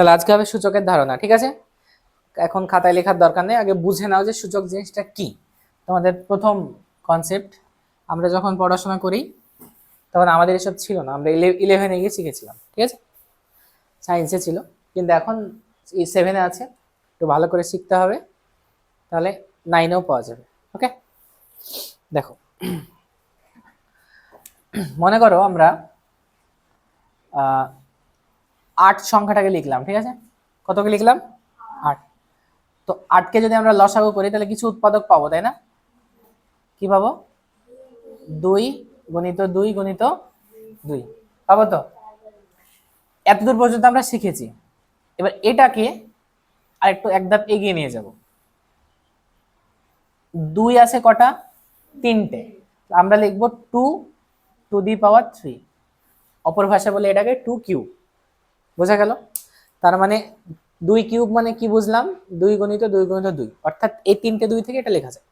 তাহলে আজকে হবে সূচকের ধারণা, ঠিক আছে? এখন খাতায় লেখার দরকার নেই, আগে বুঝে নাও যে সূচক জিনিসটা কি। তোমাদের প্রথম কনসেপ্ট আমরা যখন পড়াশোনা করি, তখন আমাদের এসব ছিল না, আমরা ইলেভেনে গিয়ে শিখেছিলাম, ঠিক আছে? সায়েন্সে ছিল, কিন্তু এখন সেভেনে আছে, একটু ভালো করে শিখতে হবে, তাহলে নাইনেও পাওয়া যাবে, ওকে? দেখো, মনে করো আমরা আট সংখ্যাটাকে লিখলাম, ঠিক আছে? কতকে লিখলাম? আট। তো আটকে যদি আমরা লসাগু করি, তাহলে কিছু উৎপাদক পাবো, তাই না? কি পাবো? দুই গণিত দুই গণিত দুই। পাবো তো? এতদূর পর্যন্ত আমরা শিখেছি। এবার এটাকে আরেকটু এক ধাপ এগিয়ে নিয়ে যাব। দুই আছে কটা? তিনটে। আমরা লিখব two to the power three. অপর ভাষা বলে এটাকে টু কিউব। বোঝা গেল? তার মানে দুই কিউব মানে কি বুঝলাম? দুই গণিত দুই গণিত দুই। অর্থাৎ এই তিনটে দুই থেকে এটা লেখা যায়।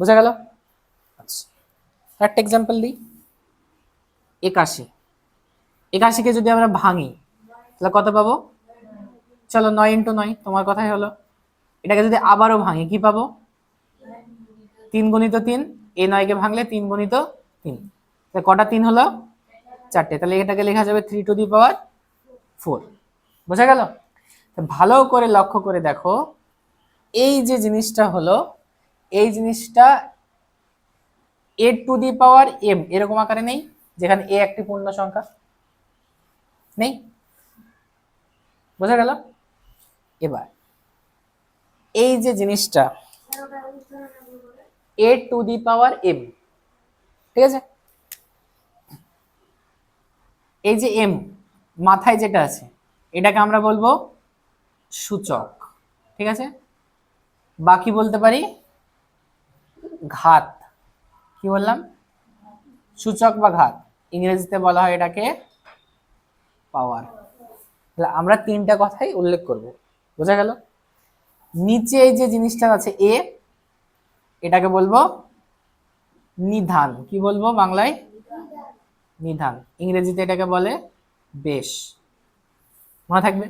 বোঝা গেল? আচ্ছা। একটা এক্সাম্পল দিই। একাশি। একাশিকে যদি আমরা ভাঙি, তাহলে কত পাবো? চলো নয় ইন্টু নয়, তোমার কথাই হলো। এটাকে যদি আবারও ভাঙি, কি পাবো? তিন গণিত তিন এই নয়কে ভাঙলে তিন গণিত তিন। তাহলে কটা তিন হলো? চারটে। তাহলে এটাকে লেখা যাবে three to the power four বোঝা গেল? ভালো করে লক্ষ্য করে দেখো, এই যে জিনিসটা হলো, এই জিনিসটা এ টু দি পাওয়ার এম এরকম আকারে নেই, যেখানে এ একটি পূর্ণ সংখ্যা নেই। বোঝা গেল? এবার, এই যে জিনিসটা এ টু দি পাওয়ার এম ঠিক আছে? এই যে এম মাথায় যেটা আছে, এটাকে আমরা বলব সূচক, ঠিক আছে? বাকি বলতে পারি ঘাত। কি বললাম? সূচক বা ঘাত। ইংরেজিতে বলা হয় এটাকে পাওয়ার আমরা তিনটা কথাই উল্লেখ করব। বোঝা গেল? নিচে যে জিনিসটা আছে এ এটাকে বলব নিধান। কি বলব বাংলায়? নিধান। ইংরেজিতে এটাকে বলে বেশ। মনে থাকবে?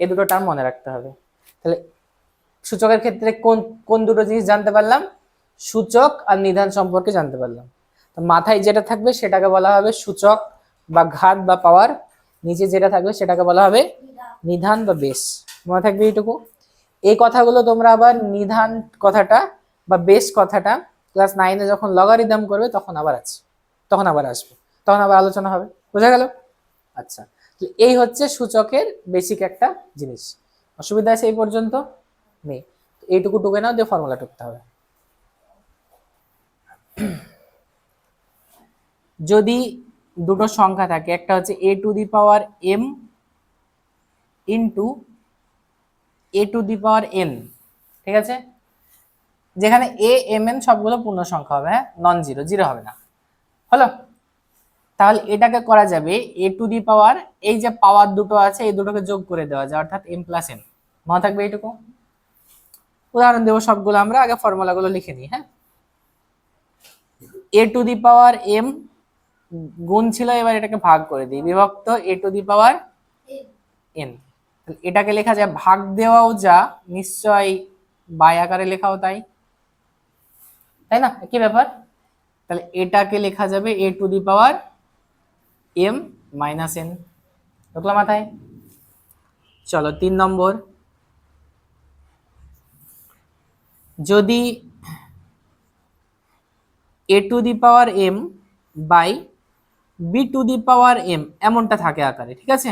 এ দুটো টার্ম মনে রাখতে হবে। তাহলে সূচকের ক্ষেত্রে কোন কোন দুটো জিনিস জানতে পারলাম? সূচক আর নিধান সম্পর্কে জানতে পারলাম। তো মাথায় যেটা থাকবে সেটাকে বলা হবে সূচক বা ঘাত বা পাওয়ার নিচে যেটা থাকবে সেটাকে বলা হবে নিধান বা বেশ। মনে থাকবে এইটুকু? এই কথাগুলো তোমরা আবার নিধান কথাটা বা বেশ কথাটা ক্লাস নাইনে যখন লগারিদম করবে তখন আবার আছে, তখন আবার আসবে, তখন আবার আলোচনা হবে। বোঝা গেল? আচ্ছা তো এই হচ্ছে সূচকের বেসিক একটা জিনিস। অসুবিধা আছে এই পর্যন্ত? নেই। এইটুকু টুকে নাও, দিয়ে ফর্মুলা টুকতে হবে। যদি দুটো সংখ্যা থাকে, একটা হচ্ছে A to the power M into A to the power N ঠিক আছে? যেখানে এ এম এন সবগুলো পূর্ণ সংখ্যা হবে হ্যাঁ? নন জিরো জিরো হবে না। হলো? তাহলে এটাকে করা যাবে এ টু দি পাওয়ার এই যে পাওয়ার দুটো আছে, এই দুটোকে যোগ করে দেওয়া যায়, অর্থাৎ এম প্লাস এন মনে থাকবে এইটুকু? উদাহরণ দেবো সবগুলো আমরা, আগে ফর্মুলাগুলো লিখে নিই হ্যাঁ? এ টু দি পাওয়ার এম গুণ ছিল, এবার এটাকে ভাগ করে দিই। বিভক্ত এ টু দি পাওয়ার এন এটাকে লেখা যায়, ভাগ দেওয়াও যা নিশ্চয় বাই আকারে লেখাও তাই। তাই না? কি ব্যাপার? তাহলে এটাকে লেখা যাবে A to the power M minus N ঢুকলো মাথায়। চলো, তিন নম্বর। যদি A to the power M by B to the power M এমনটা থাকে আকারে, ঠিক আছে?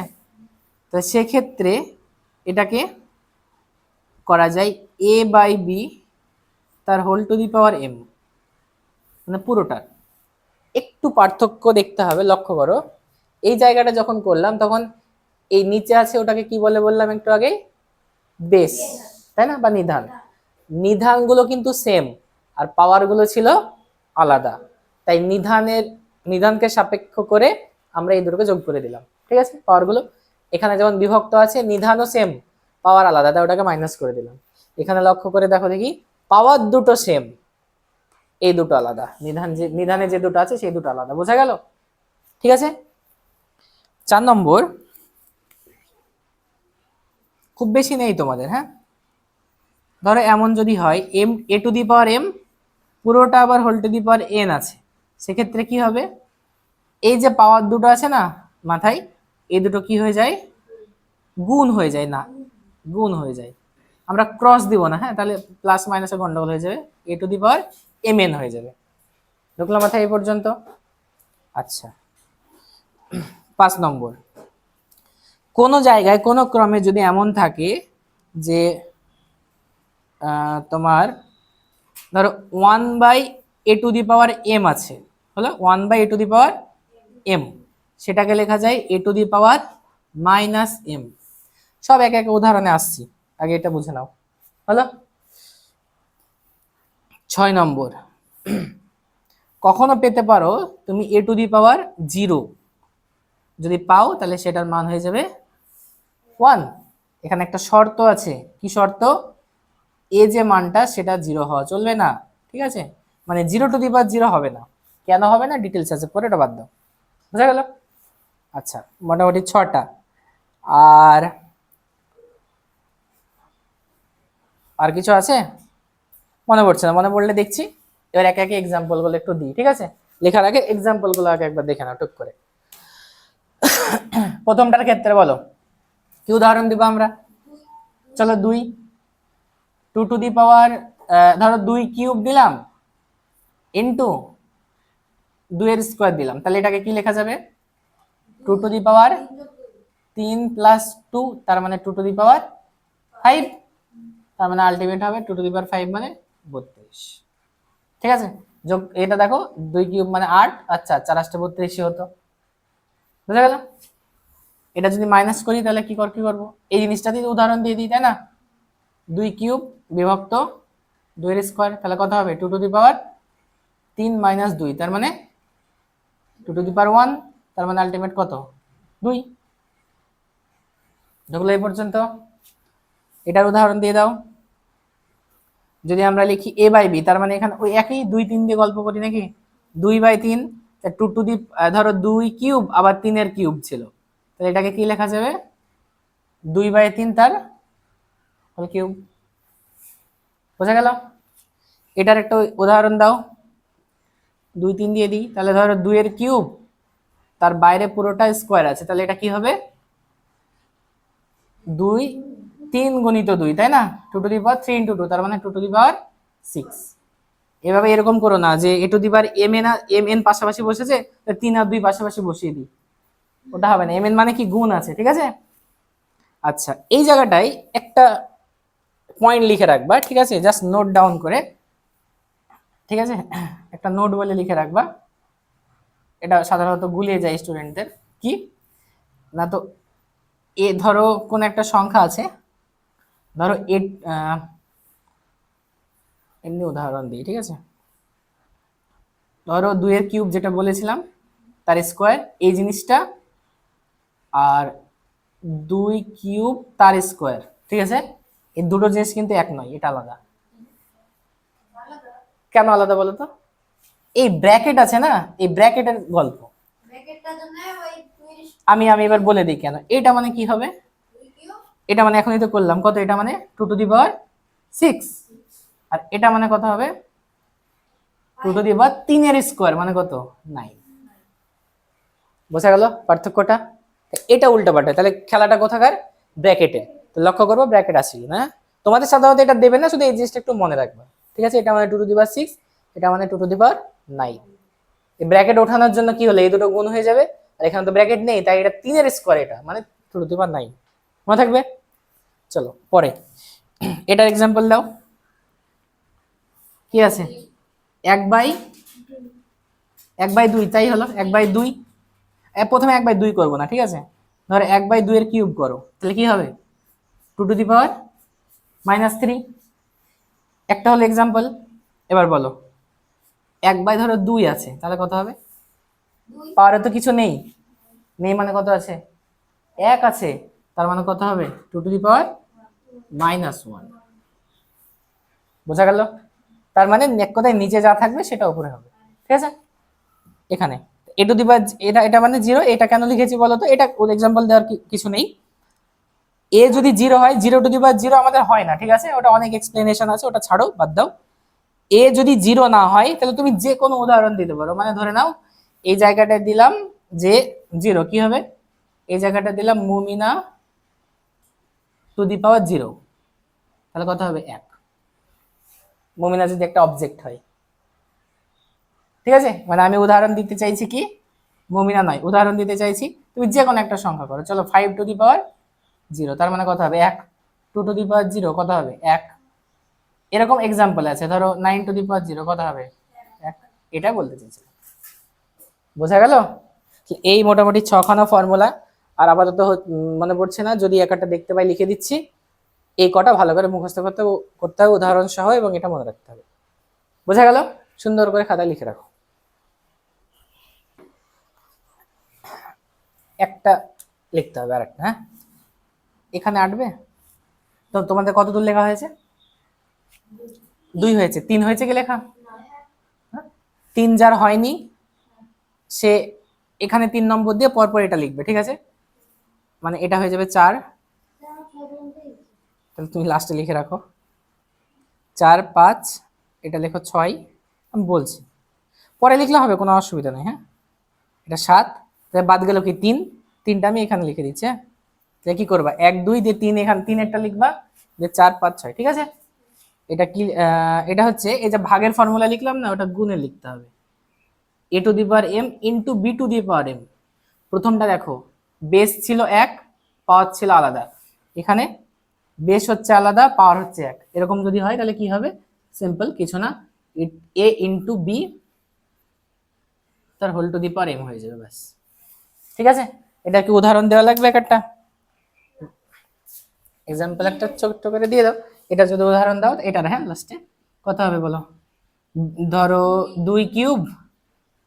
তো সেক্ষেত্রে এটাকে করা যায় এ বাই বি তার whole to the power M মানে পুরোটার একটু পার্থক্য দেখতে হবে, লক্ষ্য করো। এই জায়গাটা যখন করলাম, তখন এই নিচে আছে ওটাকে কি বলে বললাম একটু আগে বেস তাই না? বা নিধান। নিধানগুলো কিন্তু সেম আর পাওয়ারগুলো ছিল আলাদা। তাই নিধানের, নিধানকে সাপেক্ষ করে আমরা এই দুটোকে যোগ করে দিলাম। ঠিক আছে? পাওয়ারগুলো এখানে যেমন বিভক্ত আছে, নিধানও সেম পাওয়ার আলাদা। তাই ওটাকে মাইনাস করে দিলাম। এখানে লক্ষ্য করে দেখো দেখি পাওয়ার দুটো সেম এই দুটো আলাদা। নিধান যে নিধানে যে দুটো আছে, সেই দুটো আলাদা। বোঝা গেল? ঠিক আছে? চার নম্বর। খুব বেশি নেই তোমাদের হ্যাঁ? ধরো এমন যদি হয় M A to the power M পুরোটা আবার whole to the power N আছে। সেক্ষেত্রে কি হবে? এই যে পাওয়ার দুটো আছে না মাথায়, এই দুটো কি হয়ে যায়? গুণ হয়ে যায়, না, গুণ হয়ে যায়। আমরা ক্রস দিব না হ্যাঁ? তাহলে প্লাস মাইনাসে গন্ডগোল হয়ে যাবে A to the power M N হয়ে যাবে। ঢুকলো মাথায় এই পর্যন্ত? আচ্ছা। পাঁচ নম্বর। কোনো জায়গায়, কোনো ক্রমে যদি এমন থাকে যে তোমার ধরো one by A to the power M আছে, হলো one by A to the power M সেটাকে লেখা যায় A to the power minus M সব এক এক উদাহরণে আসছি, আগে এটা বুঝে নাও, হলো? ছয় নম্বর। কখনো পেতে পারো তুমি এ টু দি পাওয়ার জিরো যদি পাও তাহলে সেটার মান হয়ে যাবে ওয়ান এখানে একটা শর্ত আছে। কি শর্ত? এ যে মানটা সেটা জিরো হওয়া চলবে না। ঠিক আছে? মানে zero to the power zero হবে না। কেন হবে না? ডিটেলস আছে, পরে এটা বাদ দাও। বুঝা গেল? আচ্ছা মোটামুটি ছটা। আর আর কিছু আছে? মনে পড়ছে না। মনে পড়লে দেখছি। এবার একে একে এক্সাম্পলগুলো একটু দিই। ঠিক আছে? লেখার আগে এক্সাম্পলগুলো আগে একবার দেখে নাও, টুক করে। প্রথমটার ক্ষেত্রে বলো। কি উদাহরণ দিব আমরা? চলো দুই। টু টু দি পাওয়ার ধরো দুই কিউব দিলাম। ইন্টু দুইয়ের স্কোয়ার দিলাম। তাহলে এটাকে কি লেখা যাবে? টু টু দি পাওয়ার তিন প্লাস টু তার মানে two to the power five তার মানে আলটিমেট হবে two to the power five মানে বত্রিশ। ঠিক আছে? যোগ, এটা দেখো, দুই কিউব মানে আট আচ্ছা চার আসতে বত্রিশই হতো। বুঝা গেল? এটা যদি মাইনাস করি, তাহলে কি কর কি করব? এই জিনিসটা দিয়ে উদাহরণ দিয়ে দিই, তাই না? দুই কিউব বিভক্ত দুইয়ের স্কোয়ার তাহলে কত হবে? টু টু দি পাওয়ার তিন মাইনাস দুই, তার মানে two to the power one তার মানে আলটিমেট কত? দুই। ঢুকলো এই পর্যন্ত? এটার উদাহরণ দিয়ে দাও। যদি আমরা লিখি এ বাই বি তার মানে এখানে ওই একই দুই তিন দিয়ে গল্প করি নাকি? দুই বাই তিন টু টু দি ধরো দুই কিউব, আবার তিনের কিউব ছিল। তাহলে এটাকে কি লেখা যাবে? দুই বাই তিন তার কিউব। বোঝা গেল? এটার একটা উদাহরণ দাও। দুই তিন দিয়ে দিই। তাহলে ধরো দুইয়ের কিউব, তার বাইরে পুরোটা স্কোয়ার আছে। তাহলে এটা কি হবে? দুই তিন গণিত দুই, তাই না? Two to the power three into two, তার মানে two to the power six. এভাবে এরকম করো না যে A to the power M N M N পাশাপাশি বসেছে তিন আর দুই পাশাপাশি বসিয়ে দিই। ওটা হবে না। এম এন মানে কি? গুণ আছে ঠিক আছে? আচ্ছা এই জায়গাটায় একটা পয়েন্ট লিখে রাখবা ঠিক আছে? জাস্ট নোট ডাউন করে ঠিক আছে? একটা নোট বলে লিখে রাখবা। এটা সাধারণত গুলিয়ে যায় স্টুডেন্টদের কি? না তো এ ধরো কোন একটা সংখ্যা আছে ধরো এ আহ, এমনি উদাহরণ দিই ঠিক আছে? ধরো দুইয়ের কিউব যেটা বলেছিলাম তার স্কোয়ার এই জিনিসটা আর দুই কিউব তার স্কোয়ার ঠিক আছে? এই দুটো জিনিস কিন্তু এক নয় এটা আলাদা। কেন আলাদা বলো তো? এই ব্র্যাকেট আছে না? এই ব্র্যাকেটের গল্প। আমি আমি এবার বলে দিই কেন। এটা মানে কি হবে? এটা মানে এখনই তো করলাম। কত এটা মানে? Two to the power six আর এটা মানে কত হবে? টু টু দি পাওয়ার তিনের স্কোয়ার মানে কত? নাইন বোঝা গেল পার্থক্যটা? এটা উল্টো পাল্টা। তাহলে খেলাটা কোথাকার? ব্র্যাকেটে। তো লক্ষ্য করব, ব্র্যাকেট আসি না? তোমাদের সাধারণত এটা দেবে না, শুধু এই জিনিসটা একটু মনে রাখবে। ঠিক আছে? এটা মানে two to the power six এটা মানে two to the power nine এই ব্র্যাকেট ওঠানোর জন্য কি হলো? এই দুটো গুণ হয়ে যাবে। আর এখানে তো ব্র্যাকেট নেই, তাই এটা তিনের স্কোয়ার এটা মানে two to the power nine মনে থাকবে? চলো, পরে। এটার এক্সাম্পল দাও। কি আছে? এক বাই এক বাই দুই তাই হলো এক বাই দুই। প্রথমে এক বাই দুই করব না ঠিক আছে? ধরো এক বাই দুইয়ের কিউব করো তাহলে কি হবে? Two to the power minus three. একটা হলো এক্সাম্পল এবার বলো। এক বাই ধরো দুই আছে তাহলে কত হবে? পাওয়ারে তো কিছু নেই। নেই মানে কত আছে? এক আছে তার মানে কত হবে? Two to the power minus one. বোঝা গেল? তার মানে কথায় নিচে যা থাকবে সেটা উপরে হবে। ঠিক আছে? এখানে। এ টু দি এটা এটা মানে জিরো। এটা কেন লিখেছি বলো তো? এটা এক্সাম্পল দেওয়ার কিছু নেই। এ যদি জিরো হয়, zero to the power zero আমাদের হয় না, ঠিক আছে? ওটা অনেক এক্সপ্লেনেশন আছে, ওটা ছাড়ো, বাদ দাও। এ যদি জিরো না হয়, তাহলে তুমি যে কোনো উদাহরণ দিতে পারো। মানে ধরে নাও, এই জায়গাটা দিলাম যে জিরো, কি হবে? এই জায়গাটা দিলাম মুমিনা টু দি পাওয়ার জিরো। তাহলে কত হবে? এক। মুমিনা যদি একটা অবজেক্ট হয়। ঠিক আছে? মানে আমি উদাহরণ দিতে চাইছি কি? মুমিনা নয়। উদাহরণ দিতে চাইছি, তুমি যে কোনো একটা সংখ্যা করো। চলো five to the power zero তার মানে কত হবে এক। Two to the power zero কত হবে এক। এরকম এক্সাম্পল আছে, ধরো nine to the power zero কত হবে এক। এটা বলতে চাইছিলাম বোঝা গেল? এই মোটামুটি ছখানা ফর্মুলা আর আপাতত মনে পড়ছে না, যদি এক একটা দেখতে পাই, লিখে দিচ্ছি। এই কটা ভালো করে মুখস্থ করতে করতে হবে, উদাহরণ সহ এবং এটা মনে রাখতে হবে। বোঝা গেল? সুন্দর করে খাতায় লিখে রাখো। একটা লিখতে হবে আর একটা হ্যাঁ? এখানে আটবে? তো তোমাদের কত দূর লেখা হয়েছে? দুই হয়েছে। তিন হয়েছে কি লেখা? হ্যাঁ? তিন যার হয়নি, সে এখানে তিন নম্বর দিয়ে পরপর এটা লিখবে, ঠিক আছে? মানে এটা হয়ে যাবে চার। তাহলে তুমি লাস্টে লিখে রাখো। চার, পাঁচ, এটা লেখো ছয়, আমি বলছি। পরে লিখলে হবে, কোনো অসুবিধা নেই হ্যাঁ? এটা সাত, তাহলে বাদ গেল কি তিন? তিনটা আমি এখানে লিখে দিচ্ছি হ্যাঁ? তাহলে কী করবা? এক, দুই, দিয়ে তিন এখানে, তিন একটা লিখবা যে চার, পাঁচ, ছয়, ঠিক আছে? এটা কি এটা হচ্ছে, এই যে ভাগের ফর্মুলা লিখলাম না, ওটা গুণে লিখতে হবে। A to the power M into B to the power M প্রথমটা দেখো বেস ছিল এক পাওয়ার ছিল আলাদা। এখানে বেস হচ্ছে আলাদা পাওয়ার হচ্ছে এক। এরকম যদি হয়, তাহলে কি হবে? সিম্পল কিছু না। এ ইন্টু বি তার whole to the power M হয়ে যাবে, ব্যাস। ঠিক আছে? এটা কি উদাহরণ দেওয়া লাগবে এক একটা এক্সাম্পল একটা ছোট্ট করে দিয়ে দাও। এটা যদি উদাহরণ দাও, এটার হ্যাঁ লাস্টে কত হবে বলো? ধরো দুই কিউব,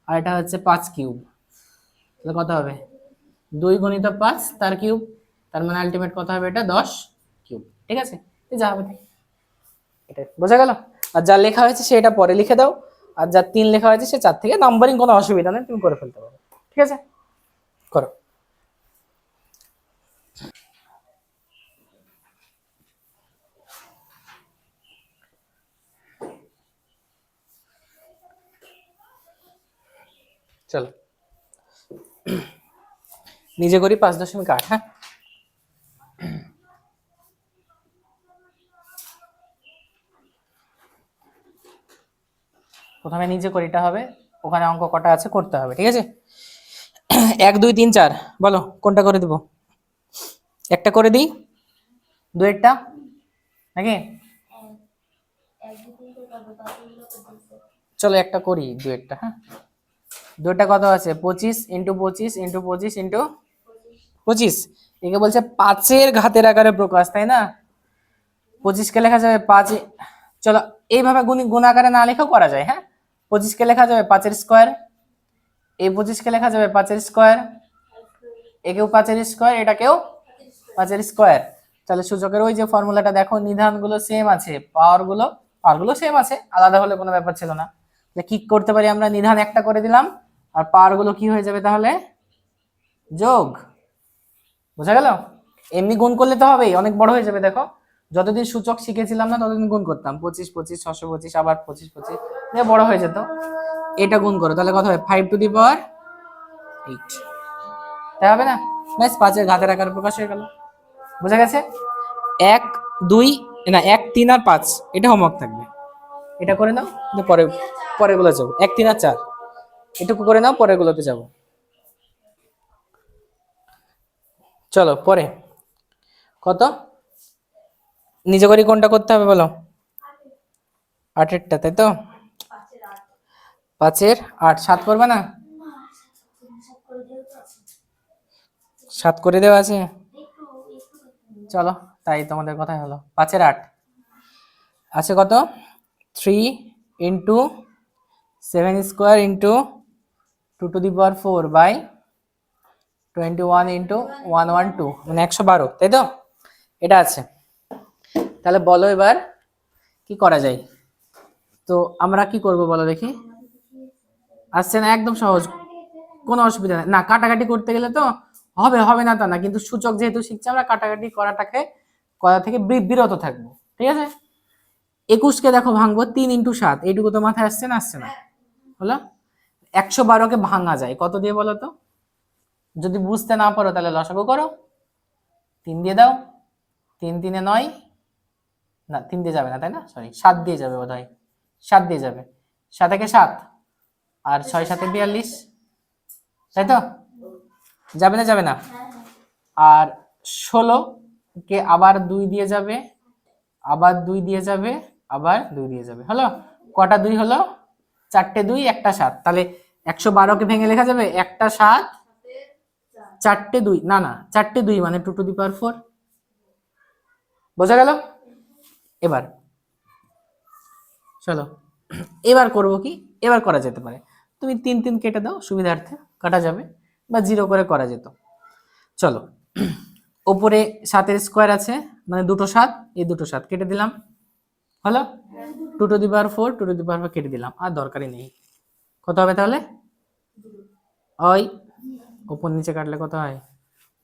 আর এটা হচ্ছে পাঁচ কিউব। তাহলে কত হবে? দুই গণিত পাঁচ, তার কিউব। তার মানে আলটিমেট কত হবে এটা? দশ। ঠিক আছে? যা হবে এটা বোঝা গেল? আর যা লেখা হয়েছে সেটা পরে লিখে দাও। আর যা তিন লেখা হয়েছে সে চার থেকে নাম্বারিং কোনো অসুবিধা নেই তুমি করে ফেলতে পারো। ঠিক আছে? করো। চলো। নিজে করি পাঁচ দশমিক আট হ্যাঁ? প্রথমে নিজে করিটা হবে, ওখানে অঙ্ক কটা আছে করতে হবে, ঠিক আছে? এক, দুই, তিন, চার, বলো, কোনটা করে দিব? একটা করে দিই? দুয়েরটা নাকি? চলো একটা করি দুয়েরটা হ্যাঁ? দুটা কত আছে? পঁচিশ ইন্টু পঁচিশ ইন্টু পঁচিশ ইন্টু পঁচিশ। একে বলছে পাঁচের ঘাতের আকারে প্রকাশ, তাই না? পঁচিশকে লেখা যাবে পাঁচ চলো, এইভাবে গুণ গুণ আকারে না লেখেও করা যায় হ্যাঁ? পঁচিশকে লেখা যাবে পাঁচের স্কোয়ার। এই পঁচিশকে লেখা যাবে পাঁচের স্কোয়ার। একেও পাঁচের স্কোয়ার, এটাকেও পাঁচের স্কোয়ার। তাহলে সূচকের ওই যে ফর্মুলাটা দেখো, নিধানগুলো সেম আছে পাওয়ারগুলো পাওয়ারগুলো সেম আছে, আলাদা হলে কোনো ব্যাপার ছিল না। কি করতে পারি আমরা? নিধান একটা করে দিলাম, আর পাওয়ারগুলো কি হয়ে যাবে তাহলে? যোগ। বোঝা গেল? এমনি গুণ করলে তো হবেই, অনেক বড় হয়ে যাবে, দেখো। যতদিন সূচক শিখেছিলাম না, ততদিন গুণ করতাম। পঁচিশ পঁচিশ, ছশো পঁচিশ, আবার পঁচিশ পঁচিশ। দিয়ে বড় হয়ে যেত। এটা গুণ করো। তাহলে কত হবে five to the power eight তাই হবে না? ব্যাস পাঁচের ঘাতের আকার প্রকাশ হয়ে গেল। বোঝা গেছে? এক, দুই, না, এক, তিন আর পাঁচ। এটা হোমওয়ার্ক থাকবে। এটা করে নাও। পরে, পরেরগুলো যাব। এক, তিন আর চার। এটুকু করে নাও, পরেরগুলোতে যাব। চলো, পরে। কত? নিজে করে কোনটা করতে হবে বলো? আটেরটা, তাই তো? পাঁচের আট, সাত করবে না? সাত করে দেওয়া আছে? চলো, তাই তোমাদের কথাই হলো। পাঁচের আট। আছে কত? Three into seven square into two to the power four by twenty one into one one two মানে একশো বারো, তাই তো? এটা আছে। তাহলে বলো এবার কি করা যায়? তো আমরা কি করব বলো দেখি। আসছে না, একদম সহজ। কোনো অসুবিধা নেই। না, কাটাকাটি করতে গেলে তো হবে হবে না তা না। কিন্তু সূচক যেহেতু শিখছি, আমরা কাটাকাটি করাটাকে, করা থেকে বিরত থাকব। ঠিক আছে? একুশকে দেখো ভাঙবো, তিন ইন্টু সাত। এইটুকু তো মাথায় আসছে না আসছে না। হলো? একশো বারোকে ভাঙা যায়। কত দিয়ে বলো তো? যদি বুঝতে না পারো তাহলে লসাগু করো। তিন দিয়ে দাও। তিন, তিনে নয়। না, তিন দিয়ে যাবে না, তাই না? সরি সাত দিয়ে যাবে বোধ হয় সাত দিয়ে যাবে। সাত একে সাত। আর ছয় সাথে বিয়াল্লিশ। তাই তো? যাবে না যাবে না? আর ষোলো কে আবার দুই দিয়ে যাবে। আবার দুই দিয়ে যাবে, আবার দুই দিয়ে যাবে। হলো? কটা দুই হলো? চারটে দুই, একটা সাত। তাহলে একশো বারোকে ভেঙে লেখা যাবে? একটা সাত, চারটে দুই। না না, চারটে দুই মানে two to the power four বোঝা গেল? এবার, চলো। এবার করব কি? এবার করা যেতে পারে। তুমি তিন তিন কেটে দাও, সুবিধার্থে কাটা যাবে বা জিরো করে করা যেত। চলো। ওপরে সাতের স্কোয়ার আছে মানে দুটো সাত, এই দুটো সাত কেটে দিলাম। হলো? Two to the power four two to the power কেটে দিলাম। আর দরকারই নেই। কত হবে তাহলে? ওই, ওপর নিচে কাটলে কত হয়?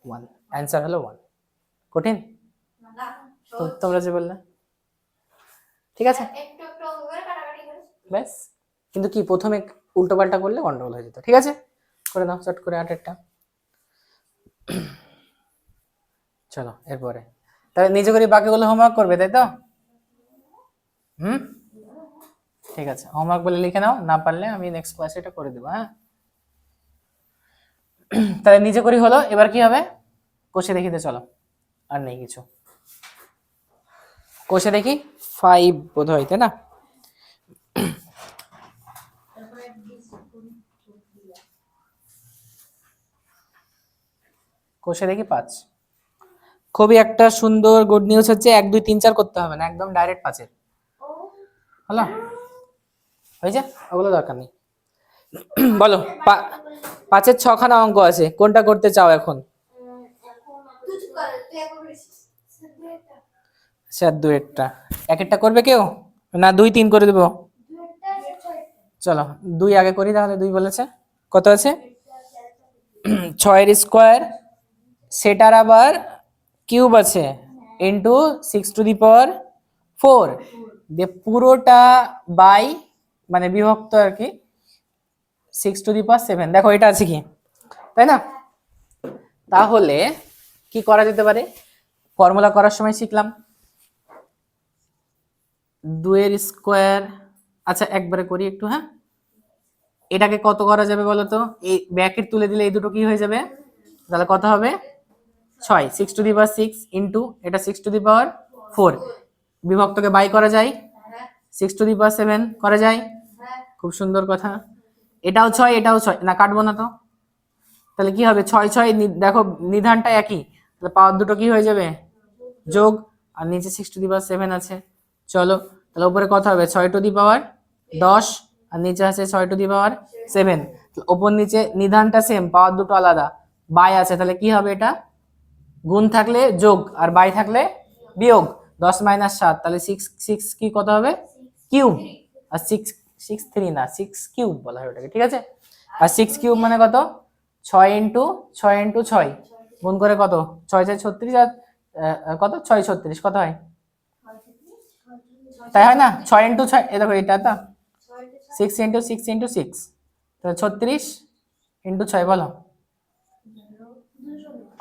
ওয়ান অ্যান্সার হলো ওয়ান কঠিন? তোমরা যে বললে। ঠিক আছে? ব্যাস। কিন্তু কি প্রথমে উল্টো পাল্টা করলে গন্ডগোল হয়ে যেত ঠিক আছে? করে দাও চট করে আটেরটা চলো এরপরে। তাহলে নিজে করে বাকিগুলো হোমওয়ার্ক করবে তাই তো? হুম? ঠিক আছে হোমওয়ার্ক বলে লিখে নাও না পারলে আমি নেক্সট ক্লাসে এটা করে দেবো হ্যাঁ? তাহলে নিজে করি হলো এবার কি হবে? কোষে দেখিতে চলো আর নেই কিছু। কোষে দেখি। ফাইভ বোধ হয় তাই না? কোষে দেখি পাঁচ। খুবই একটা সুন্দর গুড নিউজ হচ্ছে, এক, দুই, তিন, চার করতে হবে না, একদম ডাইরেক্ট পাঁচের। হলো? হয়েছে ওগুলো দরকার নেই। বলো পাঁচের ছখানা অঙ্ক আছে, কোনটা করতে চাও এখন তুই চুপ কর তুই এখন করেছিস দুইটা স্যার, দু একটা। এক একটা করবে কেউ? না, দুই, তিন করে দেবো। চলো, দুই আগে করি তাহলে দুই বলেছে। কত আছে? ছয়ের স্কোয়ার, সেটার আবার কিউব আছে। Into six to the power four দিয়ে পুরোটা বাই মানে বিভক্ত আর কি six to the power seven দেখো, এটা আছে কি? তাই না? তাহলে কি করা যেতে পারে? ফর্মুলা করার সময় শিখলাম। দুয়ের স্কোয়ার। আচ্ছা একবারে করি একটু হ্যাঁ? এটাকে কত করা যাবে বলো তো? এই ব্যাকেট তুলে দিলে এই দুটো কি হয়ে যাবে? তাহলে কত হবে? ছয় six to the power six into এটা six to the power four বিভক্তকে by করা যায়? Six to the power seven করা যায়? খুব সুন্দর কথা। এটাও ছয় এটাও ছয়। না, কাটবো না তো। তাহলে কি হবে? ছয় ছয় দেখো, নিধানটা একই। তাহলে পাওয়ার দুটো কি হয়ে যাবে? যোগ, আর নিচে six to the power seven আছে। চলো তাহলে উপরে কত হবে? ছয় টু দি পাওয়ার দশ, আর নিচে আছে ছয় টু দি পাওয়ার সেভেন ওপর নিচে নিধানটা সেম পাওয়ার দুটো আলাদা। বাই আছে, তাহলে কি হবে এটা? গুণ থাকলে যোগ, আর বাই থাকলে বিয়োগ। দশ মাইনাস সাত, তাহলে সিক্স সিক্স কি কত হবে? কিউব আর সিক্স সিক্স থ্রি না সিক্স কিউব বলা হয় ওটাকে, ঠিক আছে? আর সিক্স কিউব মানে কত? ছয় ইন্টু ছয় ইন্টু ছয়। গুণ করে কত? ছয় ছয় ছত্রিশ, আর কত? ছয় ছত্রিশ, কত হয়? তাই হয় না? ছয় ইন্টু ছয় এ দেখো এটা তো? Six into six into six তাহলে ছত্রিশ ইন্টু ছয় বলো।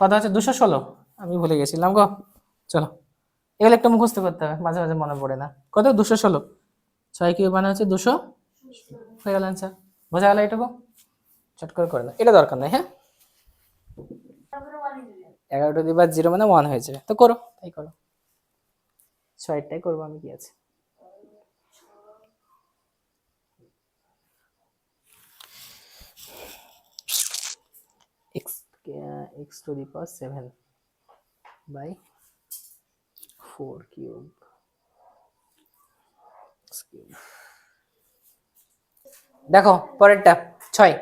কত হচ্ছে? দুশো ষোলো। আমি ভুলে গেছিলাম গো। চলো। এগুলো একটু মুখস্থ করতে হবে, মাঝে মাঝে মনে পড়ে না। কত? দুশো ষোলো। ছয় কিউব মানে হচ্ছে দুশো। হয়ে গেল অ্যান্সার বোঝা গেল এটুকু চট করে করে না এটা দরকার নেই হ্যাঁ? এগারোটা দিবার জিরো মানে ওয়ান হয়ে যাবে তো করো, তাই করো। ছয়টাই করব আমি কি আছে? Uh, the power 7 by 4 cube x cube দেখো পরেরটা ছয়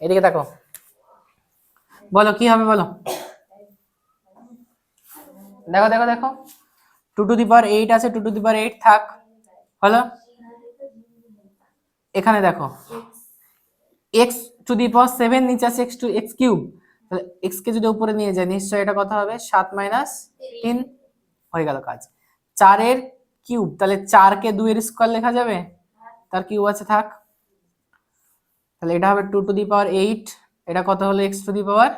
এদিকে দেখো বলো কি হবে বলো দেখো দেখো দেখো two to the power eight আছে two to the power eight থাক হলো এখানে দেখো X to the power seven নিচে আছে এক্স টু এক্স কিউব তাহলে এক্স কে যদি উপরে নিয়ে যায়, নিশ্চয়ই এটা কত হবে সাত মাইনাস তিন হয়ে গেল কাজ। চারের কিউব তাহলে চারকে দুইয়ের স্কোয়ার লেখা যাবে? তার কিউব আছে, থাক। তাহলে এটা হবে two to the power eight এটা কত হলো এক্স টু দি পাওয়ার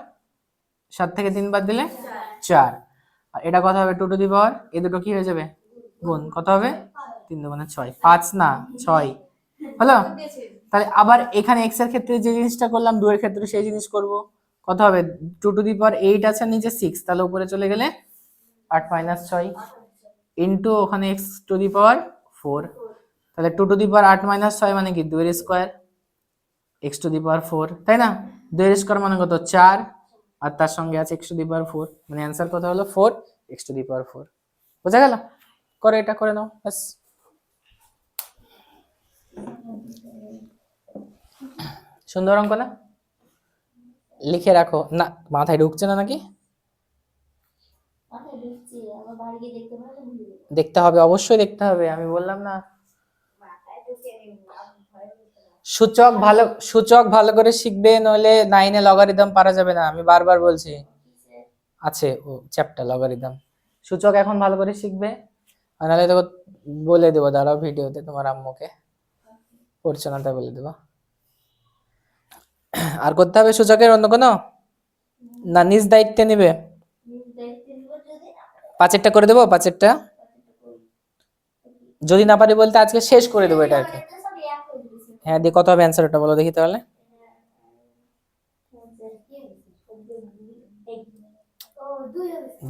সাত থেকে তিন বাদ দিলে চার। আর এটা কত হবে টু টু দি পাওয়ার এই দুটো কি হয়ে যাবে? গুণ। কত হবে? তিন দুগুণে ছয়। পাঁচ না, ছয়। হলো? তাহলে আবার এখানে এক্সের ক্ষেত্রে যে জিনিসটা করলাম, দুয়ের ক্ষেত্রে সেই জিনিস করব। কত হবে two to the power eight আছে নিচে সিক্স তাহলে উপরে চলে গেলে আট মাইনাস ছয় ইন্টু ওখানে X to the power four তাহলে টু টু দি পাওয়ার আট মাইনাস ছয় মানে কি? দুয়ের square X to the power four তাই না? দুয়ের স্কোয়ার মানে কত? চার। আর তার সঙ্গে আছে X to the power four মানে অ্যান্সার কত হলো four X to the power four বোঝা গেল? করে এটা, করে নাও, ব্যাস। সুন্দর অঙ্ক না? লিখে রাখো। না মাথায় ঢুকছে না নাকি? দেখতে হবে অবশ্যই দেখতে হবে আমি বললাম না। সূচক ভালো সূচক ভালো করে শিখবে নইলে নাইনে লগারিদম পারা যাবে না আমি বারবার বলছি। আছে ও চ্যাপ্টার লগারিদম সূচক এখন ভালো করে শিখবে। নাহলে তোকে বলে দেবো দাঁড়াও ভিডিওতে তোমার আম্মুকে। পড়ছো না তাই বলে দেবো। আর করতে হবে সূচকের অন্য কোনো? না, নিজ দায়িত্বে নেবে? পাঁচেরটা করে দেবো, পাঁচেরটা। যদি না পারি বলতে আজকে শেষ করে দেবো এটা আর কি। হয়ে, দিয়ে কত হবে অ্যান্সার ওটা বলো দেখি তাহলে।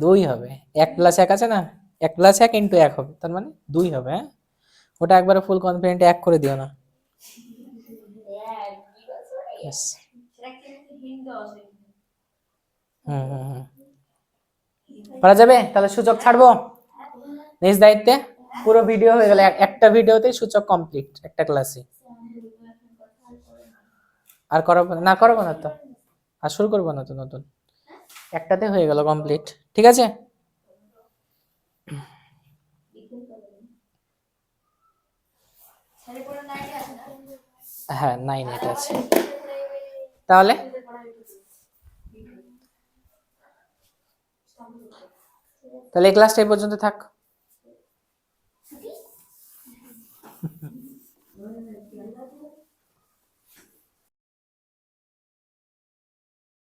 দুই হবে। এক প্লাস এক আছে না? এক প্লাস এক ইন্টু এক হবে। তার মানে দুই হবে হ্যাঁ? ওটা একবারে ফুল কনফিডেন্ট এক করে দিও না। হুম পারা যাবে? তাহলে সূচক ছাড়বো। নিজ দায়িত্বে। পুরো ভিডিও হয়ে গেল একটা ভিডিওতেই সূচক কমপ্লিট একটা ক্লাসে আর করাবো না? করাবো না তো। আর শুরু করব না তো নতুন। একটাতে হয়ে গেল কমপ্লিট ঠিক আছে? হ্যাঁ নাইন এটা আছে। তাহলে? তাহলে এই ক্লাসটা এই পর্যন্ত থাক।